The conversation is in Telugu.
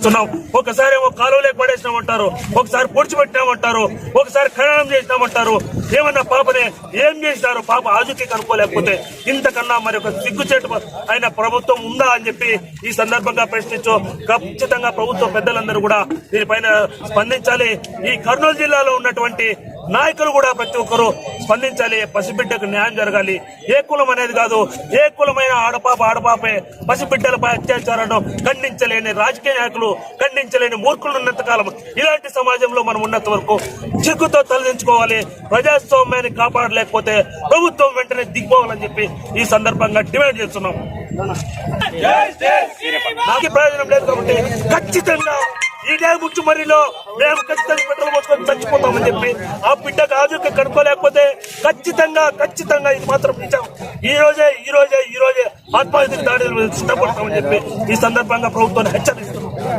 చేస్తున్నాం. ఒకసారి ఏమో కాలువలోకి పడేసినామంటారు. ఒకసారి పొడిచిపెట్టినామంటారు ఒకసారి ఖననం చేసినామంటారు. ఏమన్నా పాపనే ఏం చేసినారు? పాప ఆజుకి కనుక్కోలేకపోతే ఇంతకన్నా మరి ఒక సిగ్గుచేటు అయిన ప్రభుత్వం ఉందా అని చెప్పి ఈ సందర్భంగా ప్రశ్నించు. ఖచ్చితంగా ప్రభుత్వ పెద్దలందరూ కూడా దీనిపైన స్పందించాలి. ఈ కర్నూలు జిల్లాలో ఉన్నటువంటి నాయకులు కూడా ప్రతి ఒక్కరూ స్పందించాలి పసిబిడ్డకు న్యాయం జరగాలి ఏ కులం అనేది కాదు ఏ కులమైన ఆడపాప ఆడపాపే పసిబిడ్డలపై అత్యాచారాలను ఖండించలేని రాజకీయ నాయకులు ఖండించలేని మూర్ఖులు ఉన్నంత కాలం ఇలాంటి సమాజంలో మనం ఉన్నంత వరకు చిక్కుతో తలదించుకోవాలి ప్రజాస్వామ్యాన్ని కాపాడలేకపోతే ప్రభుత్వం వెంటనే దిగిపోవాలని చెప్పి ఈ సందర్భంగా డిమాండ్ చేస్తున్నాం. నాకు ప్రయోజనం లేదు కాబట్టి ఖచ్చితంగా ఇదే ముచ్చుమరిలో మేము ఖచ్చితంగా పెట్రోల్ పోసుకొని చచ్చిపోతామని చెప్పి ఆ బిడ్డకు ఆజుకి కనుక్కోలేకపోతే ఖచ్చితంగా ఖచ్చితంగా ఇది మాత్రం నిజం. ఈ రోజే ఈ రోజే ఈ రోజే ఆత్మహత్య దాడి సిద్ధపడతామని చెప్పి ఈ సందర్భంగా ప్రభుత్వాన్ని హెచ్చరిస్తున్నాం